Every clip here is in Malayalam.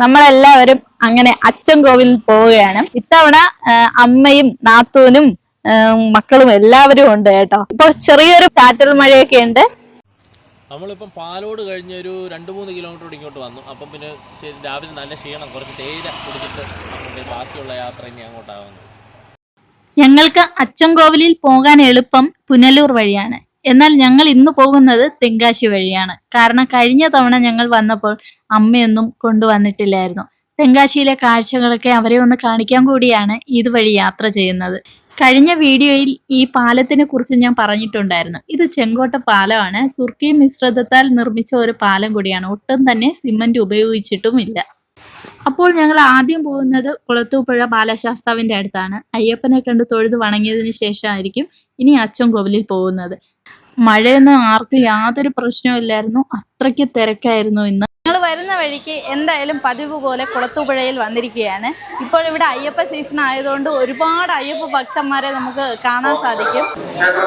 നമ്മളെല്ലാവരും അങ്ങനെ അച്ഛൻ കോവിലിൽ പോവുകയാണ്. ഇത്തവണ അമ്മയും നാത്തൂനും മക്കളും എല്ലാവരും ഉണ്ട് കേട്ടോ. ഇപ്പൊ ചെറിയൊരു ചാറ്റൽ മഴയൊക്കെ ഉണ്ട്. നമ്മളിപ്പം പാലോട് കഴിഞ്ഞ ഒരു രണ്ട് മൂന്ന് കിലോമീറ്റർ ഇങ്ങോട്ട് വന്നു. അപ്പം പിന്നെ ശരി രാവിലെ നല്ല ക്ഷീണം. കുറച്ച് തേയില കുടിച്ചിട്ട് ബാക്കിയുള്ള യാത്ര ഇനി അങ്ങോട്ടാവുന്നു. ഞങ്ങൾക്ക് അച്ചൻകോവിലിൽ പോകാൻ എളുപ്പം പുനലൂർ വഴിയാണ്. എന്നാൽ ഞങ്ങൾ ഇന്ന് പോകുന്നത് തെങ്കാശി വഴിയാണ്. കാരണം കഴിഞ്ഞ തവണ ഞങ്ങൾ വന്നപ്പോൾ അമ്മയൊന്നും കൊണ്ടുവന്നിട്ടില്ലായിരുന്നു. തെങ്കാശിയിലെ കാഴ്ചകളൊക്കെ അവരെ ഒന്ന് കാണിക്കാൻ കൂടിയാണ് ഇതുവഴി യാത്ര ചെയ്യുന്നത്. കഴിഞ്ഞ വീഡിയോയിൽ ഈ പാലത്തിനെ കുറിച്ച് ഞാൻ പറഞ്ഞിട്ടുണ്ടായിരുന്നു. ഇത് ചെങ്കോട്ട പാലമാണ്. സുർക്കി മിശ്രിതത്താൽ നിർമ്മിച്ച ഒരു പാലം കൂടിയാണ്. ഒട്ടും തന്നെ സിമന്റ് ഉപയോഗിച്ചിട്ടുമില്ല. അപ്പോൾ ഞങ്ങൾ ആദ്യം പോകുന്നത് കുളത്തൂപ്പുഴ ബാലശാസ്താവിന്റെ അടുത്താണ്. അയ്യപ്പനെ കണ്ട് തൊഴുത് വണങ്ങിയതിന് ശേഷമായിരിക്കും ഇനി അച്ഛൻ കോവിലിൽ പോകുന്നത്. മഴയൊന്നും ആർക്കും യാതൊരു പ്രശ്നവും ഇല്ലായിരുന്നു. അത്രയ്ക്ക് തിരക്കായിരുന്നു ഇന്ന്. ഞങ്ങൾ വരുന്ന വഴിക്ക് എന്തായാലും പതിവ് പോലെ കുളത്തുപുഴയിൽ വന്നിരിക്കുകയാണ്. ഇപ്പോൾ ഇവിടെ അയ്യപ്പ സീസൺ ആയതുകൊണ്ട് ഒരുപാട് അയ്യപ്പ ഭക്തന്മാരെ നമുക്ക് കാണാൻ സാധിക്കും. ക്ഷേത്ര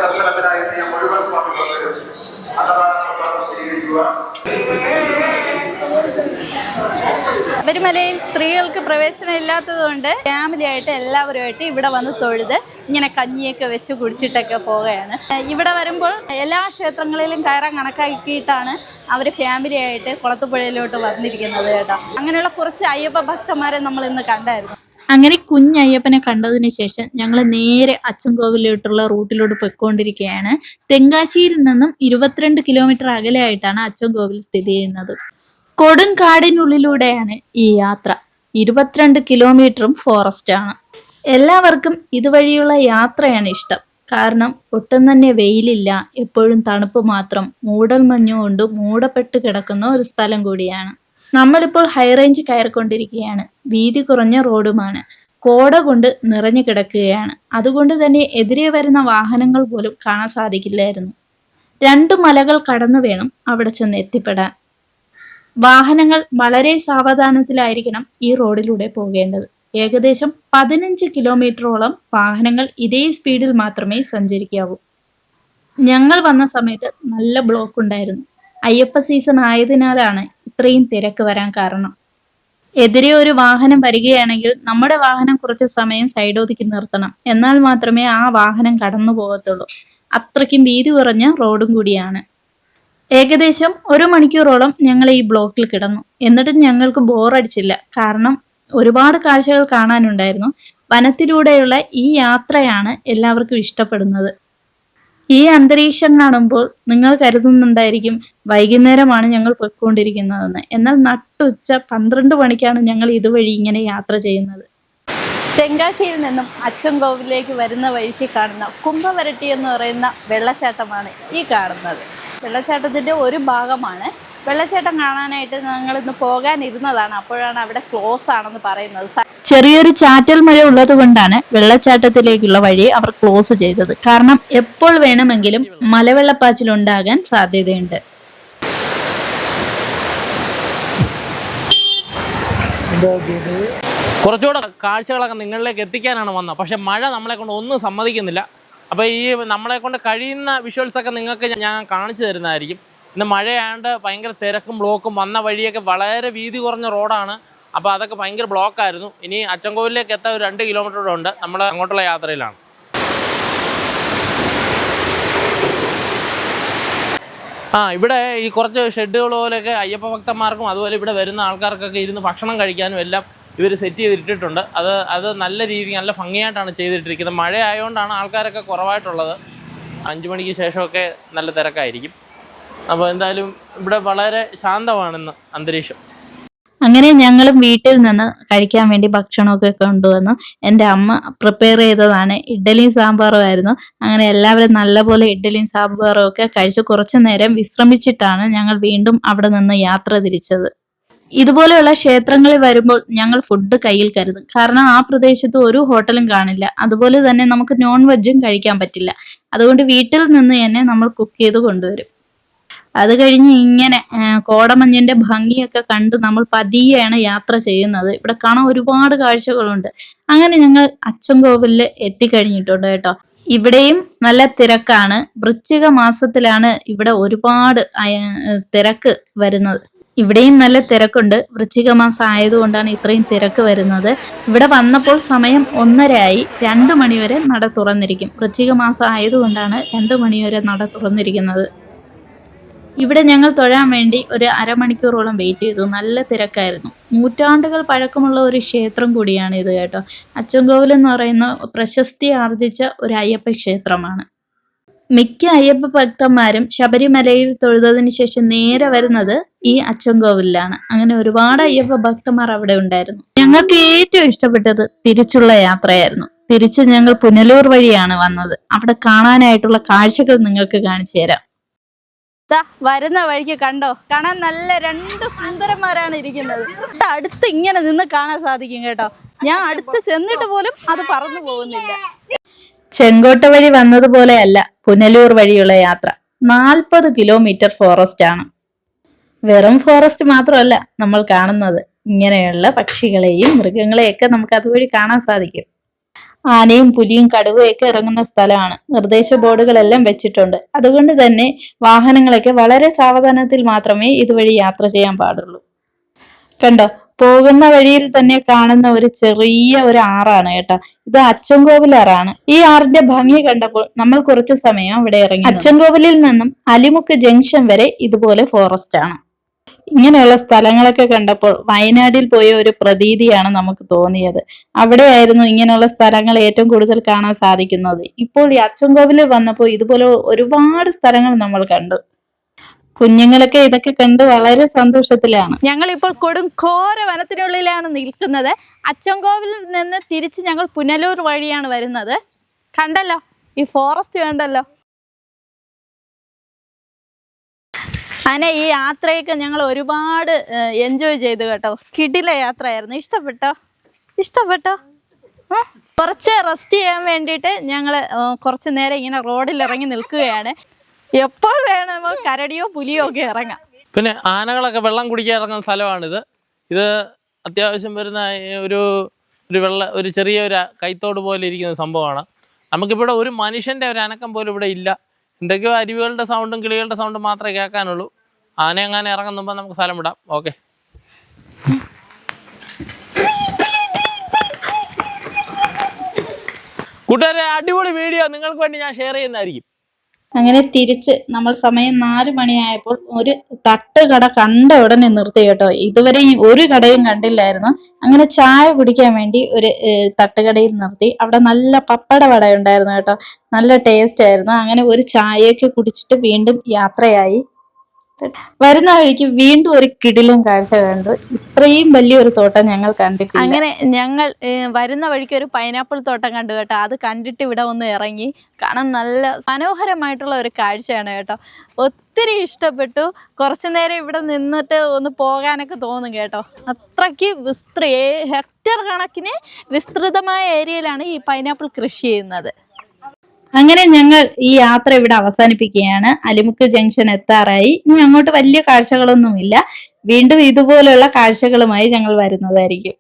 ശബരിമലയിൽ സ്ത്രീകൾക്ക് പ്രവേശനം ഇല്ലാത്തതുകൊണ്ട് ഫാമിലി ആയിട്ട് എല്ലാവരുമായിട്ട് ഇവിടെ വന്ന് തൊഴുത് ഇങ്ങനെ കഞ്ഞിയൊക്കെ വെച്ച് കുടിച്ചിട്ടൊക്കെ പോവുകയാണ്. ഇവിടെ വരുമ്പോൾ എല്ലാ ക്ഷേത്രങ്ങളിലും കയറാൻ കണക്കാക്കിയിട്ടാണ് അവർ ഫാമിലി ആയിട്ട് കുളത്തുപുഴയിലോട്ട് വന്നിരിക്കുന്നത് കേട്ടോ. അങ്ങനെയുള്ള കുറച്ച് അയ്യപ്പ ഭക്തന്മാരെ നമ്മൾ ഇന്ന് കണ്ടായിരുന്നു. അങ്ങനെ കുഞ്ഞയ്യപ്പനെ കണ്ടതിന് ശേഷം ഞങ്ങൾ നേരെ അച്ചൻകോവിലോട്ടുള്ള റൂട്ടിലോട്ട് പൊയ്ക്കൊണ്ടിരിക്കുകയാണ്. തെങ്കാശിയിൽ നിന്നും ഇരുപത്തിരണ്ട് കിലോമീറ്റർ അകലെയായിട്ടാണ് അച്ചൻകോവിൽ സ്ഥിതി ചെയ്യുന്നത്. കൊടുങ്കാടിനുള്ളിലൂടെയാണ് ഈ യാത്ര. ഇരുപത്തിരണ്ട് കിലോമീറ്ററും ഫോറസ്റ്റ് ആണ്. എല്ലാവർക്കും ഇതുവഴിയുള്ള യാത്രയാണ് ഇഷ്ടം. കാരണം ഒട്ടും തന്നെ വെയിലില്ല എപ്പോഴും തണുപ്പ് മാത്രം. മൂടൽ മഞ്ഞുകൊണ്ട് മൂടപ്പെട്ട് കിടക്കുന്ന ഒരു സ്ഥലം കൂടിയാണ്. നമ്മളിപ്പോൾ ഹൈറേഞ്ച് കയറിക്കൊണ്ടിരിക്കുകയാണ്. വീതി കുറഞ്ഞ റോഡുമാണ്. കോട കൊണ്ട് നിറഞ്ഞു കിടക്കുകയാണ്. അതുകൊണ്ട് തന്നെ എതിരെ വരുന്ന വാഹനങ്ങൾ പോലും കാണാൻ സാധിക്കില്ലായിരുന്നു. രണ്ടു മലകൾ കടന്നു വേണം അവിടെ ചെന്ന് എത്തിപ്പെടാൻ. വാഹനങ്ങൾ വളരെ സാവധാനത്തിലായിരിക്കണം ഈ റോഡിലൂടെ പോകേണ്ടത്. ഏകദേശം പതിനഞ്ച് കിലോമീറ്ററോളം വാഹനങ്ങൾ ഇതേ സ്പീഡിൽ മാത്രമേ സഞ്ചരിക്കാവൂ. ഞങ്ങൾ വന്ന സമയത്ത് നല്ല ബ്ലോക്ക് ഉണ്ടായിരുന്നു. അയ്യപ്പ സീസൺ ആയതിനാലാണ് ഇത്രയും തിരക്ക് വരാൻ കാരണം. എതിരെ ഒരു വാഹനം വരികയാണെങ്കിൽ നമ്മുടെ വാഹനം കുറച്ച് സമയം സൈഡ് ഒതുക്കി നിർത്തണം. എന്നാൽ മാത്രമേ ആ വാഹനം കടന്നു പോകത്തുള്ളൂ അത്രയ്ക്കും വീതി കുറഞ്ഞ റോഡും കൂടിയാണ്. ഏകദേശം ഒരു മണിക്കൂറോളം ഞങ്ങൾ ഈ ബ്ലോക്കിൽ കിടന്നു. എന്നിട്ടും ഞങ്ങൾക്ക് ബോറടിച്ചില്ല. കാരണം ഒരുപാട് കാഴ്ചകൾ കാണാനുണ്ടായിരുന്നു. വനത്തിലൂടെയുള്ള ഈ യാത്രയാണ് എല്ലാവർക്കും ഇഷ്ടപ്പെടുന്നത്. ഈ അന്തരീക്ഷം കാണുമ്പോൾ നിങ്ങൾ കരുതുന്നുണ്ടായിരിക്കും വൈകുന്നേരമാണ് ഞങ്ങൾ പൊയ്ക്കൊണ്ടിരിക്കുന്നതെന്ന്. എന്നാൽ നട്ടുച്ച പന്ത്രണ്ട് മണിക്കാണ് ഞങ്ങൾ ഇതുവഴി ഇങ്ങനെ യാത്ര ചെയ്യുന്നത്. തെങ്കാശിയിൽ നിന്നും അച്ചൻകോവിലേക്ക് വരുന്ന വഴിക്ക് കാണുന്ന കുംഭവരട്ടി എന്ന് പറയുന്ന വെള്ളച്ചാട്ടമാണ് ഈ കാണുന്നത്. വെള്ളച്ചാട്ടത്തിന്റെ ഒരു ഭാഗമാണ്. വെള്ളച്ചാട്ടം കാണാനായിട്ട് ഞങ്ങൾ ഇന്ന് പോകാനിരുന്നതാണ്. അപ്പോഴാണ് അവിടെ ക്ലോസ് ആണെന്ന് പറയുന്നത്. ചെറിയൊരു ചാറ്റൽ മഴ ഉള്ളത് കൊണ്ടാണ് വെള്ളച്ചാട്ടത്തിലേക്കുള്ള വഴി അവർ ക്ലോസ് ചെയ്തത്. കാരണം എപ്പോൾ വേണമെങ്കിലും മലവെള്ളപ്പാച്ചിൽ ഉണ്ടാകാൻ സാധ്യതയുണ്ട്. കുറച്ചുകൂടെ കാഴ്ചകളൊക്കെ നിങ്ങളിലേക്ക് എത്തിക്കാനാണ് വന്നത്. പക്ഷെ മഴ നമ്മളെ കൊണ്ട് ഒന്നും സമ്മതിക്കുന്നില്ല. അപ്പോൾ ഈ നമ്മളെ കൊണ്ട് കഴിയുന്ന വിഷ്വൽസ് ഒക്കെ നിങ്ങൾക്ക് ഞാൻ കാണിച്ചു തരുന്നതായിരിക്കും. ഇന്ന് മഴയാണ്ട് ഭയങ്കര തിരക്കും ബ്ലോക്കും വന്ന വഴിയൊക്കെ വളരെ വീതി കുറഞ്ഞ റോഡാണ്. അപ്പോൾ അതൊക്കെ ഭയങ്കര ബ്ലോക്കായിരുന്നു. ഇനി അച്ചൻകോവിലേക്ക് എത്താൻ ഒരു രണ്ട് കിലോമീറ്റർ ഉണ്ട്. നമ്മൾ അങ്ങോട്ടുള്ള യാത്രയിലാണ്. ആ ഇവിടെ ഈ കുറച്ച് ഷെഡുകൾ പോലെയൊക്കെ അയ്യപ്പ ഭക്തന്മാർക്കും അതുപോലെ ഇവിടെ വരുന്ന ആൾക്കാർക്കൊക്കെ ഇരുന്ന് ഭക്ഷണം കഴിക്കാനും എല്ലാം ഇവർ സെറ്റ് ചെയ്തിട്ടിട്ടുണ്ട്. അത് അത് നല്ല രീതി നല്ല ഭംഗിയായിട്ടാണ് ചെയ്തിട്ടിരിക്കുന്നത്. മഴ ആയതുകൊണ്ടാണ് ആൾക്കാരൊക്കെ കുറവായിട്ടുള്ളത്. അഞ്ച് മണിക്ക് ശേഷമൊക്കെ നല്ല തിരക്കായിരിക്കും. അപ്പോൾ എന്തായാലും ഇവിടെ വളരെ ശാന്തമാണെന്ന് അന്തരീക്ഷം. അങ്ങനെ ഞങ്ങളും വീട്ടിൽ നിന്ന് കഴിക്കാൻ വേണ്ടി ഭക്ഷണമൊക്കെ കൊണ്ടുവന്നു. എന്റെ അമ്മ പ്രിപ്പയർ ചെയ്തതാണ്. ഇഡ്ഡലിയും സാമ്പാറും ആയിരുന്നു. അങ്ങനെ എല്ലാവരും നല്ലപോലെ ഇഡ്ഡലിയും സാമ്പാറും ഒക്കെ കഴിച്ച് കുറച്ചു നേരം വിശ്രമിച്ചിട്ടാണ് ഞങ്ങൾ വീണ്ടും അവിടെ നിന്ന് യാത്ര തിരിച്ചത്. ഇതുപോലെയുള്ള ക്ഷേത്രങ്ങളിൽ വരുമ്പോൾ ഞങ്ങൾ ഫുഡ് കയ്യിൽ കരുതും. കാരണം ആ പ്രദേശത്ത് ഒരു ഹോട്ടലും കാണില്ല. അതുപോലെ തന്നെ നമുക്ക് നോൺ വെജും കഴിക്കാൻ പറ്റില്ല. അതുകൊണ്ട് വീട്ടിൽ നിന്ന് തന്നെ നമ്മൾ കുക്ക് ചെയ്ത് കൊണ്ടുവരും. അത് കഴിഞ്ഞ് ഇങ്ങനെ കോടമഞ്ഞിന്റെ ഭംഗിയൊക്കെ കണ്ട് നമ്മൾ പതിയെയാണ് യാത്ര ചെയ്യുന്നത്. ഇവിടെ കാണാൻ ഒരുപാട് കാഴ്ചകളുണ്ട്. അങ്ങനെ ഞങ്ങൾ അച്ചൻകോവിലിൽ എത്തിക്കഴിഞ്ഞിട്ടുണ്ട് കേട്ടോ. ഇവിടെയും നല്ല തിരക്കാണ്. വൃശ്ചിക മാസത്തിലാണ് ഇവിടെ ഒരുപാട് തിരക്ക് വരുന്നത്. ഇവിടെയും നല്ല തിരക്കുണ്ട്. വൃശ്ചിക മാസം ആയതുകൊണ്ടാണ് ഇത്രയും തിരക്ക് വരുന്നത്. ഇവിടെ വന്നപ്പോൾ സമയം ഒന്നരയായി. രണ്ട് മണിവരെ നട തുറന്നിരിക്കും. വൃശ്ചിക മാസം ആയതുകൊണ്ടാണ് രണ്ട് മണിവരെ നട തുറന്നിരിക്കുന്നത്. ഇവിടെ ഞങ്ങൾ തൊഴാൻ വേണ്ടി ഒരു അരമണിക്കൂറോളം വെയിറ്റ് ചെയ്തു. നല്ല തിരക്കായിരുന്നു. നൂറ്റാണ്ടുകൾ പഴക്കമുള്ള ഒരു ക്ഷേത്രം കൂടിയാണ് ഇത് കേട്ടോ. അച്ചൻകോവിൽ എന്ന് പറയുന്ന പ്രശസ്തി ആർജിച്ച ഒരു അയ്യപ്പ ക്ഷേത്രമാണ്. മിക്ക അയ്യപ്പ ഭക്തന്മാരും ശബരിമലയിൽ തൊഴുതതിന് ശേഷം നേരെ വരുന്നത് ഈ അച്ചൻകോവിലാണ്. അങ്ങനെ ഒരുപാട് അയ്യപ്പ ഭക്തന്മാർ അവിടെ ഉണ്ടായിരുന്നു. ഞങ്ങൾക്ക് ഏറ്റവും ഇഷ്ടപ്പെട്ടത് തിരിച്ചുള്ള യാത്രയായിരുന്നു. തിരിച്ച് ഞങ്ങൾ പുനലൂർ വഴിയാണ് വന്നത്. അവിടെ കാണാനായിട്ടുള്ള കാഴ്ചകൾ നിങ്ങൾക്ക് കാണിച്ചു തരാം. വരുന്ന വഴിക്ക് കണ്ടോ? കാണാൻ നല്ല രണ്ട് സുന്ദരന്മാരാണ് ഇരിക്കുന്നത്. അടുത്ത് ഇങ്ങനെ നിന്ന് കാണാൻ സാധിക്കും കേട്ടോ. ഞാൻ അടുത്ത് ചെന്നിട്ട് പോലും അത് പറന്നു പോകുന്നില്ല. ചെങ്കോട്ട വഴി വന്നതുപോലെയല്ല പുനലൂർ വഴിയുള്ള യാത്ര. നാൽപ്പത് കിലോമീറ്റർ ഫോറസ്റ്റ് ആണ്. വെറും ഫോറസ്റ്റ് മാത്രമല്ല നമ്മൾ കാണുന്നത്. ഇങ്ങനെയുള്ള പക്ഷികളെയും മൃഗങ്ങളെയൊക്കെ നമുക്ക് അതുവഴി കാണാൻ സാധിക്കും. ആനയും പുലിയും കടുവയൊക്കെ ഇറങ്ങുന്ന സ്ഥലമാണ്. നിർദ്ദേശ ബോർഡുകളെല്ലാം വെച്ചിട്ടുണ്ട്. അതുകൊണ്ട് തന്നെ വാഹനങ്ങളൊക്കെ വളരെ സാവധാനത്തിൽ മാത്രമേ ഇതുവഴി യാത്ര ചെയ്യാൻ പാടുള്ളൂ. കണ്ടോ? പോകുന്ന വഴിയിൽ തന്നെ കാണുന്ന ഒരു ചെറിയ ഒരു ആറാണ് കേട്ടോ. ഇത് അച്ചൻകോവിലാറാണ് ഈ ആറിന്റെ ഭംഗി കണ്ടപ്പോൾ നമ്മൾ കുറച്ച് സമയം ഇവിടെ ഇറങ്ങി അച്ചൻകോവിലിൽ നിന്നും അലിമുക്ക് ജംഗ്ഷൻ വരെ ഇതുപോലെ ഫോറസ്റ്റ് ആണ്. ഇങ്ങനെയുള്ള സ്ഥലങ്ങളൊക്കെ കണ്ടപ്പോൾ വയനാട്ടിൽ പോയ ഒരു പ്രതീതിയാണ് നമുക്ക് തോന്നിയത്. അവിടെയായിരുന്നു ഇങ്ങനെയുള്ള സ്ഥലങ്ങൾ ഏറ്റവും കൂടുതൽ കാണാൻ സാധിക്കുന്നത്. ഇപ്പോൾ ഈ അച്ചൻകോവിലിൽ വന്നപ്പോൾ ഇതുപോലെ ഒരുപാട് സ്ഥലങ്ങൾ നമ്മൾ കണ്ടു. കുഞ്ഞുങ്ങളൊക്കെ ഇതൊക്കെ കണ്ട് വളരെ സന്തോഷത്തിലാണ്. ഞങ്ങൾ ഇപ്പോൾ കൊടും ഘോര വനത്തിനുള്ളിലാണ് നിൽക്കുന്നത്. അച്ചൻകോവിലിൽ നിന്ന് തിരിച്ച് ഞങ്ങൾ പുനലൂർ വഴിയാണ് വരുന്നത്. കണ്ടല്ലോ? ഈ ഫോറസ്റ്റ് കണ്ടല്ലോ? അങ്ങനെ ഈ യാത്രയൊക്കെ ഞങ്ങൾ ഒരുപാട് എൻജോയ് ചെയ്തു കേട്ടോ. കിടില യാത്രയായിരുന്നു. ഇഷ്ടപ്പെട്ടോ? ഇഷ്ടപ്പെട്ടോ? കുറച്ച് റെസ്റ്റ് ചെയ്യാൻ വേണ്ടിയിട്ട് ഞങ്ങൾ കുറച്ച് നേരം ഇങ്ങനെ റോഡിൽ ഇറങ്ങി നിൽക്കുകയാണ്. എപ്പോൾ വേണമോ കരടിയോ പുലിയോ ഒക്കെ ഇറങ്ങാം. പിന്നെ ആനകളൊക്കെ വെള്ളം കുടിക്കാൻ ഇറങ്ങുന്ന സ്ഥലമാണിത്. ഇത് അത്യാവശ്യം വരുന്ന ഒരു ഒരു വെള്ള ഒരു ചെറിയ ഒരു കൈത്തോട് പോലെ ഇരിക്കുന്ന സംഭവമാണ്. നമുക്കിവിടെ ഒരു മനുഷ്യന്റെ ഒരു അനക്കം പോലും ഇവിടെ ഇല്ല. എന്തൊക്കെയോ അരുവികളുടെ സൗണ്ടും കിളികളുടെ സൗണ്ടും മാത്രമേ കേൾക്കാനുള്ളൂ. ആന എങ്ങനെ ഇറങ്ങുമ്പോൾ നമുക്ക് സ്ഥലം വിടാം. ഓക്കെ. കൂട്ടുകാരെ അടിപൊളി വീഡിയോ. നിങ്ങൾക്ക് വേണ്ടി ഞാൻ ഷെയർ ചെയ്യുന്നതായിരിക്കും. അങ്ങനെ തിരിച്ച് നമ്മൾ സമയം നാല് മണിയായപ്പോൾ ഒരു തട്ടുകട കണ്ട ഉടനെ നിർത്തി കേട്ടോ. ഇതുവരെ ഒരു കടയും കണ്ടില്ലായിരുന്നു. അങ്ങനെ ചായ കുടിക്കാൻ വേണ്ടി ഒരു തട്ടുകടയിൽ നിർത്തി. അവിടെ നല്ല പപ്പട വട ഉണ്ടായിരുന്നു കേട്ടോ. നല്ല ടേസ്റ്റ് ആയിരുന്നു. അങ്ങനെ ഒരു ചായയൊക്കെ കുടിച്ചിട്ട് വീണ്ടും യാത്രയായി. വരുന്ന വഴിക്ക് വീണ്ടും ഒരു കിടിലും കാഴ്ച കണ്ടു. ഇത്രയും വലിയൊരു തോട്ടം ഞങ്ങൾ കണ്ടിട്ടില്ല. അങ്ങനെ ഞങ്ങൾ വരുന്ന വഴിക്ക് ഒരു പൈനാപ്പിൾ തോട്ടം കണ്ടു കേട്ടോ. അത് കണ്ടിട്ട് ഇവിടെ ഒന്ന് ഇറങ്ങി കാണാൻ നല്ല മനോഹരമായിട്ടുള്ള ഒരു കാഴ്ചയാണ് കേട്ടോ. ഒത്തിരി ഇഷ്ടപ്പെട്ടു. കുറച്ചു നേരം ഇവിടെ നിന്നിട്ട് ഒന്ന് പോകാനൊക്കെ തോന്നും കേട്ടോ. അത്രയ്ക്ക് വിസ്തൃ ഹെക്ടർ കണക്കിന് വിസ്തൃതമായ ഏരിയയിലാണ് ഈ പൈനാപ്പിൾ കൃഷി ചെയ്യുന്നത്. അങ്ങനെ ഞങ്ങൾ ഈ യാത്ര ഇവിടെ അവസാനിപ്പിക്കുകയാണ്. അലിമുക്ക് ജംഗ്ഷൻ എത്താറായി. ഇനി അങ്ങോട്ട് വലിയ കാഴ്ചകളൊന്നുമില്ല. വീണ്ടും ഇതുപോലുള്ള കാഴ്ചകളുമായി ഞങ്ങൾ വരുന്നതായിരിക്കും.